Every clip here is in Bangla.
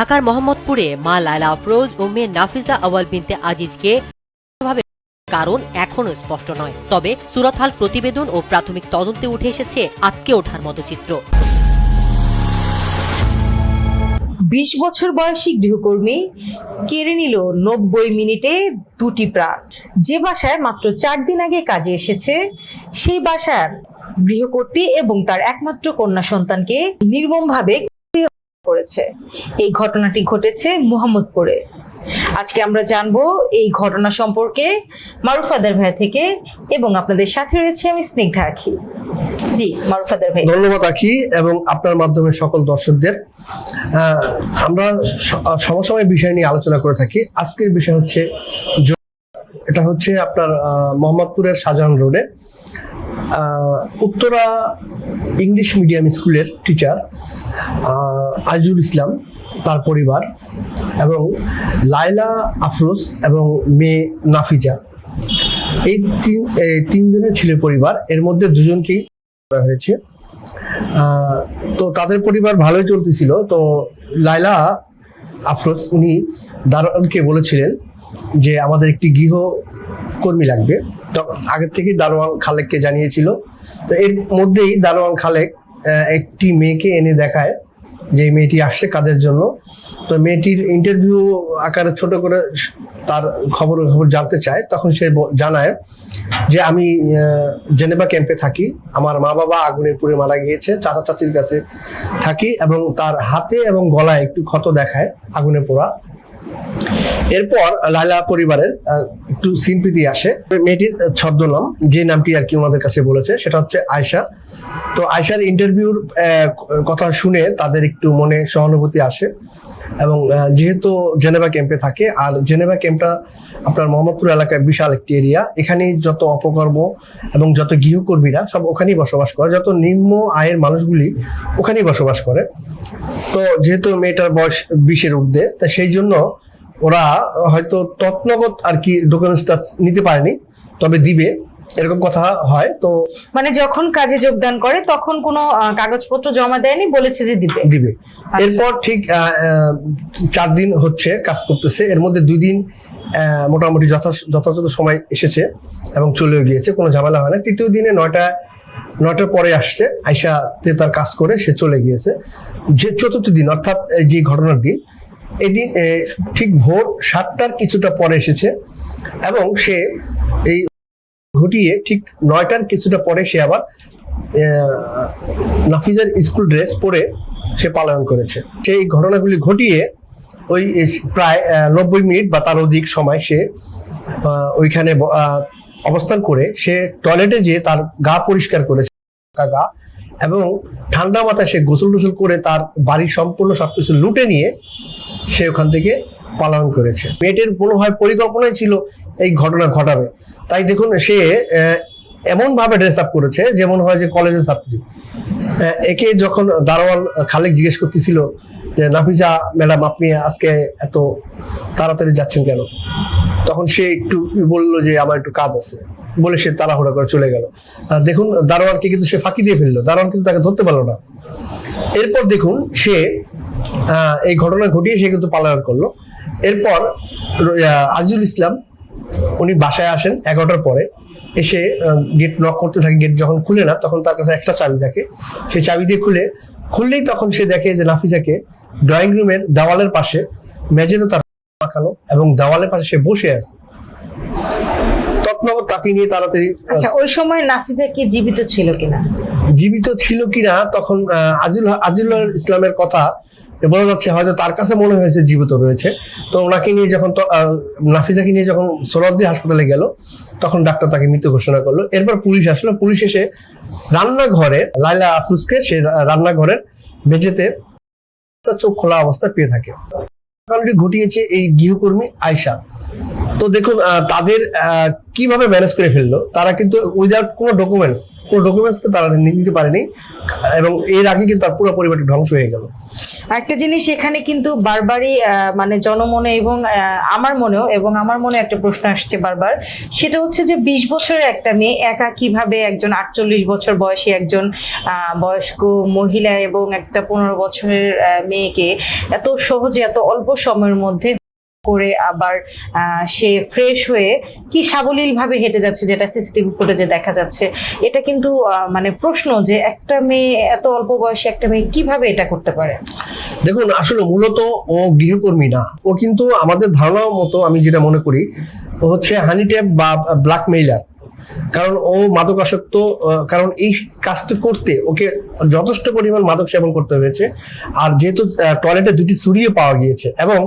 ঢাকার মোহাম্মদপুরে মা লায়লা আফরোজ ও মেয়ে নাফিজা আওয়াল বিনতে আজিজকে কারণ এখনও স্পষ্ট নয়। তবে সুরতহাল প্রতিবেদন ও প্রাথমিক তদন্তে উঠে এসেছে আটকে ওঠার মতো চিত্র। বিশ বছর বয়সী গৃহকর্মী কেড়ে নিল নব্বই মিনিটে দুটি প্রাণ। যে বাসায় মাত্র চার দিন আগে কাজে এসেছে, সেই বাসার গৃহকর্ত্রী এবং তার একমাত্র কন্যা সন্তানকে নির্মমভাবে করেছে। এই ঘটনাটি ঘটেছে মোহাম্মদপুরে। আজকে আমরা জানব এই ঘটনা সম্পর্কে মারুফাদার ভাই থেকে এবং আপনাদের সাথে রয়েছে আমি স্নিগ্ধা আখি। জি মারুফাদার ভাই। ধন্যবাদ আখি এবং আপনার মাধ্যমে সকল দর্শকদের। আমরা সমসাময়িক বিষয় নিয়ে আলোচনা করে থাকি। আজকের বিষয় হচ্ছে এটা হচ্ছে আপনার মোহাম্মদপুরের শাহজাহান রোডে। উত্তরা ইংলিশ মিডিয়াম স্কুলের টিচার আজুল ইসলাম, তার পরিবার এবং লায়লা আফরোজ এবং মেয়ে নাফিজা। এই তিন তিনজনের ছেলে পরিবার, এর মধ্যে দুজনকেই করা হয়েছে। তো তাদের পরিবার ভালোই চলতেছিল। তো লাইলা আফরোজ উনি দারোয়ানকে বলেছিলেন যে আমাদের একটি গৃহ কর্মী লাগবে। তো আগের থেকেই দারোয়ান খালেককে জানিয়েছিল। তো এর মধ্যেই দারোয়ান খালেক একটি মেয়েকে এনে দেখায়। যে মেয়েটি আসছে কাজের জন্য। তো মেয়েটির ইন্টারভিউ আকারে ছোট করে তার খবর খবর জানতে চায়, তখন সে জানায় যে আমি জেনেবা জেনেভা ক্যাম্পে থাকি। আমার মা বাবা আগুনে পুড়ে মারা গিয়েছে, চাচা চাচির কাছে থাকি এবং তার হাতে এবং গলায় একটু ক্ষত দেখায় আগুনে পোড়া। এরপর লাইলা পরিবারের একটু সিম্পিতি আসে। মেয়েটির ছদ্মনাম, যে নামটি আর কি ওনাদের কাছে বলেছে, সেটা হচ্ছে আয়শা। তো আয়শার ইন্টারভিউর কথা শুনে তাদের একটু মনে সহানুভূতি আসে এবং যেহেতু জেনেভা ক্যাম্পে থাকে, আর জেনেভা ক্যাম্পটা আপনার মোহাম্মদপুর এলাকায় বিশাল একটি এরিয়া এখানে যত অপকর্ম এবং যত গৃহকর্মীরা সব ওখানেই বসবাস করে, যত নিম্ন আয়ের মানুষগুলি ওখানেই বসবাস করে। তো যেহেতু মেয়েটার বয়স বিশের ঊর্ধ্বে, তা সেই জন্য ওরা হয়তো তৎনগত আর কি ডকুমেন্টসটা নিতে পারেনি তবে দিবে এরকম কথা হয় তো মানে যখন কাজে যোগদান করে তখন কোনো কাগজপত্র জমা দেয়নি বলেছে যে দিবে। দিবে। এরপর ঠিক চার দিন হচ্ছে কাজ করতেছে এর মধ্যে দুই দিন মোটামুটি যথাযথ সময় এসেছে এবং চলেও গিয়েছে কোনো ঝামেলা হয় না। তৃতীয় দিনে নয়টা নয়টার পরে আসছে আইসাতে তার কাজ করে সে চলে গিয়েছে। যে চতুর্থ দিন অর্থাৎ এই যে ঘটনার দিন এদিন ঠিক ভোর সাতটার কিছুটা পরে এসেছে এবং সে এই ঘটিয়ে ঠিক নয়টার কিছুটা পরে সে আবার নাফিজার স্কুল ড্রেস পরে সে পালায়ন করেছে। সেই ঘটনাগুলি ঘটিয়ে ওই প্রায় নব্বই মিনিট বা তার অধিক সময় সে ওইখানে অবস্থান করে সে টয়লেটে যেয়ে তার গা পরিষ্কার করেছে গা এবং ঠান্ডা মাথায় সে গোসল টোসল করে তার বাড়ির সম্পূর্ণ সবকিছু লুটে নিয়ে সে ওখান থেকে পালন করেছে। মেয়েটির হয় পরিকল্পনাই ছিল এই ঘটনা ঘটাবে। তাই দেখুন, সে এমন ভাবে ড্রেস আপ করেছে যেমন হয় যে কলেজের ছাত্রী। একে যখন দারোয়ান খালেক জিজ্ঞেস করতেছিল যে নাফিজা ম্যাডাম, আপনি আজকে এত তাড়াতাড়ি যাচ্ছেন কেন? তখন সে একটু বলল যে, আমার একটু কাজ আছে। বলে সে তাড়াহুড়া করে চলে গেল। দেখুন, দারোয়ানকে কিন্তু সে ফাঁকি দিয়ে ফেলল। দারোয়ান কিন্তু তাকে ধরতে পারল না। এরপর দেখুন, সে এই ঘটনা ঘটিয়ে সে কিন্তু পালায়ন করল। এরপর আজিজুল ইসলাম উনি বাসায় আসেন এগারোটার পরে। এসে গেট নক করতে থাকে গেট যখন খুলে না তখন তার কাছে একটা চাবি থাকে। সেই চাবি দিয়ে খুলে খুললেই তখন সে দেখে যে নাফিজাকে ড্রয়িং রুমের দেওয়ালের পাশে মেঝেতে তার মাখানো এবং দেওয়ালের পাশে সে বসে আছে। তৎনগর তাকে নিয়ে তাড়াতাড়ি আচ্ছা ওই সময় নাফিজা কি জীবিত ছিল কিনা? জীবিত ছিল কিনা তখন আজিল আজিলুল ইসলামের কথা বোঝা যাচ্ছে হয়তো তার কাছে মনে হয়েছে জীবিত রয়েছে। তো ওনাকে নিয়ে যখন নাফিজাকে নিয়ে যখন সোলাদ্দি হাসপাতালে গেল, তখন ডাক্তার তাকে মৃত্যু ঘোষণা করল। এরপর পুলিশ আসলো। পুলিশ এসে রান্নাঘরে লাইলা আফরুজকে সে রান্নাঘরের মেঝেতে চোখ খোলা অবস্থা পেয়ে থাকে। ঘটিয়েছে এই গৃহকর্মী আয়শা। তো দেখুন তাদের কীভাবে ম্যানেজ করে ফেলল, তারা কিন্তু উইদাউট কোনো ডকুমেন্টস কোনো ডকুমেন্টসকে তারা নিতে পারেনি, এবং এর আগে কিন্তু তার পুরো পরিবারটি ধ্বংস হয়ে গেল। একটা জিনিস এখানে কিন্তু বারবারই মানে জনমনে এবং আমার মনেও এবং আমার মনে একটা প্রশ্ন আসছে বারবার। সেটা হচ্ছে যে বিশ বছরের একটা মেয়ে একা কীভাবে একজন আটচল্লিশ বছর বয়সী একজন বয়স্ক মহিলা এবং একটা পনেরো বছরের মেয়েকে এত সহজে, এত অল্প সময়ের মধ্যে করে আবার সে ফ্রেশ হয়ে কি সাবলীল ভাবে হেঁটে যাচ্ছে যেটা সিসিটিভি ফুটেজে দেখা যাচ্ছে, এটা কিন্তু মানে প্রশ্ন যে একটা মেয়ে এত অল্প বয়সে একটা মেয়ে কীভাবে এটা করতে পারে? দেখুন, আসলে মূলত ও গৃহকর্মী না। ও কিন্তু আমাদের ধারণা মতো আমি যেটা মনে করি, ও হচ্ছে হানি ট্যাপ বা ব্ল্যাকমেইলার কারণ ও মাদকাসক্ত কারণ এই কাজটি করতে ওকে যথেষ্ট পরিমাণ মাদক সেবন করতে হয়েছে। আর যেহেতু টয়লেটে দুটি ছুরিয়ে পাওয়া গিয়েছে এবং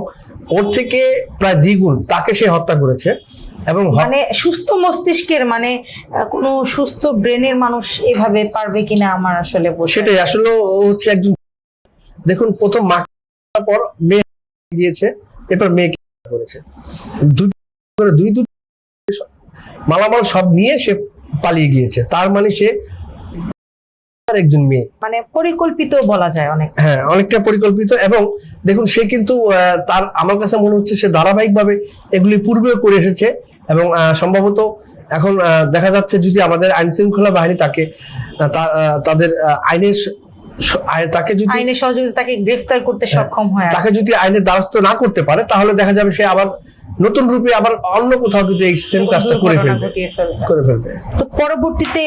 ওর থেকে প্রায় দ্বিগুণ তাকে সে হত্যা করেছে এবং মানে সুস্থ মস্তিষ্কের মানে কোনো সুস্থ ব্রেনের মানুষ এভাবে পারবে কিনা আমার আসলে সেটাই আসলে হচ্ছে একজন দেখুন প্রথম মা পর মেয়ে গিয়েছে এরপর মেয়েকে করেছে। দুই করে দুই দুই মালামাল সব নিয়ে সে পালিয়ে গিয়েছে। তার মানে সে একজন মেয়ে। মানে পরিকল্পিত বলা যায় অনেক। হ্যাঁ অনেকটা পরিকল্পিত এবং দেখুন সে কিন্তু তার আমার কাছে মনে হচ্ছে সে ধারাবাহিকভাবে এগুলি পূর্বেও করে এসেছে এবং সম্ভবত এখন দেখা যাচ্ছে যদি আমাদের আইন শৃঙ্খলা বাহিনী তাকে তাদের আইনের তাকে যদি আইনের সহযোগিতা তাকে গ্রেফতার করতে সক্ষম হয় তাকে যদি আইনের দ্বারস্থ না করতে পারে তাহলে দেখা যাবে সে আবার নতুন রূপে আবার অন্য কোথাও এই সেম কাজটা করে ফেলবে। করে ফেলবে। তো পরবর্তীতে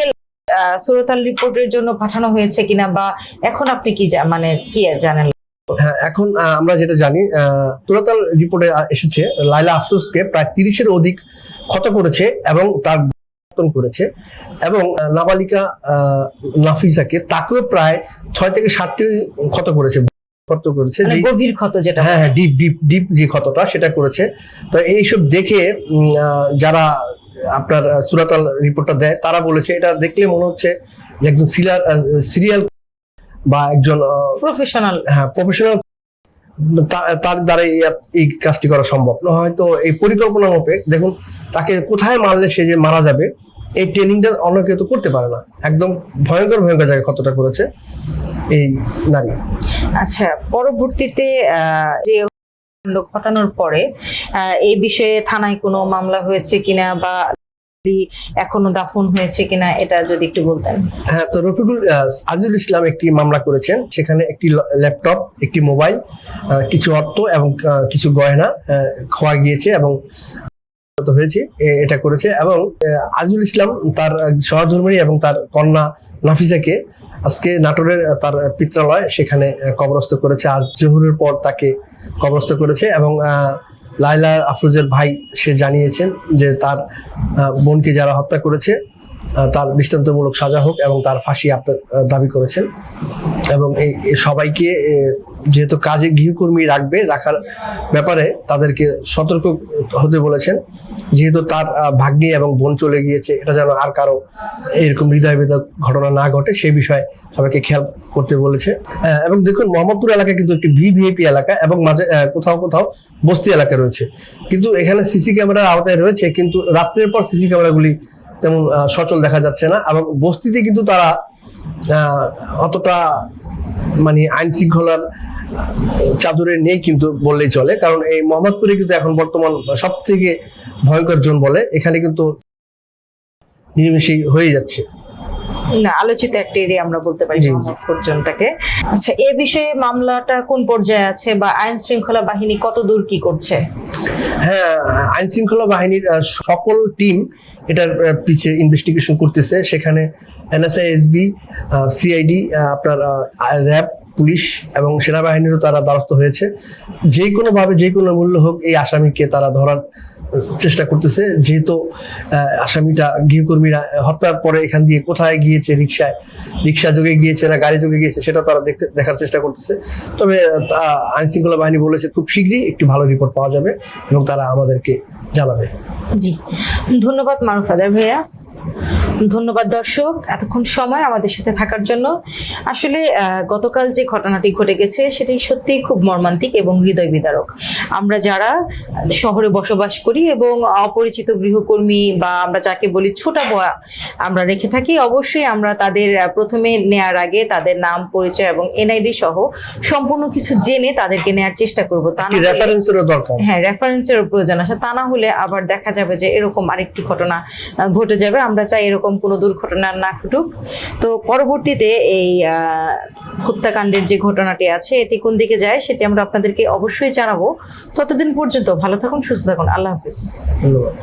সুরতাল রিপোর্টের জন্য পাঠানো হয়েছে কিনা বা এখন আপনি কি মানে কি জানেন? হ্যাঁ এখন আমরা যেটা জানি আহ, তুরাতাল রিপোর্টে এসেছে লাইলা আফসোসকে প্রায় তিরিশের অধিক ক্ষত করেছে এবং তার করেছে এবং নাবালিকা নাফিসাকে তাকেও প্রায় ছয় থেকে সাতটি ক্ষত করেছে ক্ষত করেছে মানে গভীর ক্ষত যেটা হ্যাঁ হ্যাঁ ডিপ ডিপ ডিপ যে ক্ষতটা সেটা করেছে। তো এইসব দেখে যারা আপনার সুরাতাল রিপোর্টটা দেয়। তারা বলেছে এটা দেখলে মনে হচ্ছে যে একজন সিরিয়াল সিরিয়াল বা একজন প্রফেশনাল হ্যাঁ প্রফেশনাল তার দ্বারা এই- কাজটি করা সম্ভব। না হয়তো এই পরিকল্পনা মতে দেখুন তাকে কোথায় মারলে সে যে মারা যাবে এই ট্রেনিংটা অন্য কেউ তো করতে পারে না। একদম ভয়ঙ্কর ভয়ঙ্কর জায়গায় কতটা করেছে এই নারী। আচ্ছা পরবর্তীতে আহ, যে ঘটানোর পরে এই বিষয়ে থানায় কোনো মামলা হয়েছে কিনা বা এখনও দাফন হয়েছে কিনা এটা যদি একটু বলতেন। হ্যাঁ তো রফিকুল আজিজুল ইসলাম একটি মামলা করেছেন। সেখানে একটি ল্যাপটপ, একটি মোবাইল কিছু অর্থ এবং কিছু গয়না খোয়া গিয়েছে এবং হয়েছে এটা করেছে এবং আজিজুল ইসলাম তার সহধর্মী এবং তার কন্যা নাফিজাকে আজকে নাটোরের তার পিত্রালয় সেখানে কবরস্থ করেছে। আজ জহুরের পর তাকে কবরস্থ করেছে এবং লাইলা আফরোজের ভাই সে জানিয়েছেন যে তার বোনকে যারা হত্যা করেছে তার দৃষ্টান্তমূলক সাজা হোক এবং তার ফাঁসি আপনার দাবি করেছেন। এবং এই সবাইকে যেহেতু কাজে গৃহকর্মী রাখবে, রাখার ব্যাপারে তাদেরকে সতর্ক হতে বলেছেন। যেহেতু তার ভাগ্নি এবং বোন চলে গিয়েছে, এটা যেন আর কারও এরকম হৃদয় বেদক ঘটনা না ঘটে, সেই বিষয়ে সবাইকে খেয়াল করতে বলেছে। এবং দেখুন, মোহাম্মদপুর এলাকা কিন্তু একটি ভিভিআইপি এলাকা এবং মাঝে কোথাও কোথাও বস্তি এলাকা রয়েছে। কিন্তু এখানে সিসি ক্যামেরার আওতায় রয়েছে, কিন্তু রাত্রের পর সিসি ক্যামেরাগুলি তেমন সচল দেখা যাচ্ছে না এবং বস্তিতে কিন্তু তারা অতটা মানে আইন শৃঙ্খলার চাদরে নেই কিন্তু বললেই চলে কারণ এই মোহাম্মদপুরে কিন্তু এখন বর্তমান সব থেকে ভয়ঙ্কর জোন বলে এখানে কিন্তু নিমিশেই হয়ে যাচ্ছে। না আলোচিত একটা এরিয়া আমরা বলতে পারি জোনটাকে। আচ্ছা এ বিষয়ে মামলাটা কোন পর্যায়ে আছে বা আইন শৃঙ্খলা বাহিনী কত দূর কি করছে? হ্যাঁ আইন শৃঙ্খলা বাহিনীর সকল টিম এটার পিছে ইনভেস্টিগেশন করতেছে। সেখানে এনএসআই এসবি সিআইডি আপনার র্যাব পুলিশ এবং সেনাবাহিনীরও তারা দ্বারস্থ হয়েছে। যে কোনো ভাবে, যে কোনো মূল্য হোক এই আসামিকে তারা ধরার চেষ্টা করতেছে। যেহেতু আসামিটা গৃহকর্মীরা হত্যার পরে এখান দিয়ে কোথায় গিয়েছে রিক্সায় রিক্সা যোগে গিয়েছে না গাড়ি যোগে গিয়েছে, সেটা তারা দেখতে, দেখার চেষ্টা করতেছে। তবে আইন শৃঙ্খলা বাহিনী বলেছে খুব শীঘ্রই একটি ভালো রিপোর্ট পাওয়া যাবে এবং তারা আমাদেরকে জানাবে। জি। ধন্যবাদ মারুফাদার ভাইয়া। ধন্যবাদ দর্শক। এতক্ষণ সময় আমাদের সাথে থাকার জন্য। আসলে গতকাল যে ঘটনাটি ঘটে গেছে সেটি সত্যিই খুব মর্মান্তিক এবং হৃদয় বিদারক। আমরা যারা শহরে বসবাস করি এবং অপরিচিত গৃহকর্মী বা আমরা যাকে বলি ছোটা বয়া আমরা রেখে থাকি অবশ্যই আমরা তাদের প্রথমে নেয়ার আগে তাদের নাম পরিচয় এবং এনআইডি সহ সম্পূর্ণ কিছু জেনে তাদেরকে নেয়ার চেষ্টা করব। তা রেফারেন্সেরও দরকার। হ্যাঁ রেফারেন্সের প্রয়োজন আছে। তা না হলে আবার দেখা যাবে যে এরকম আরেকটি ঘটনা ঘটে যাবে। আমরা চাই এরকম কোনো দুর্ঘটনা না ঘটুক। তো পরবর্তীতে এই হত্যাকাণ্ডের যে ঘটনাটি আছে, এটি কোন দিকে যায় সেটি আমরা আপনাদেরকে অবশ্যই জানাব। ততদিন পর্যন্ত ভালো থাকুন, সুস্থ থাকুন। আল্লাহ হাফিজ। ধন্যবাদ।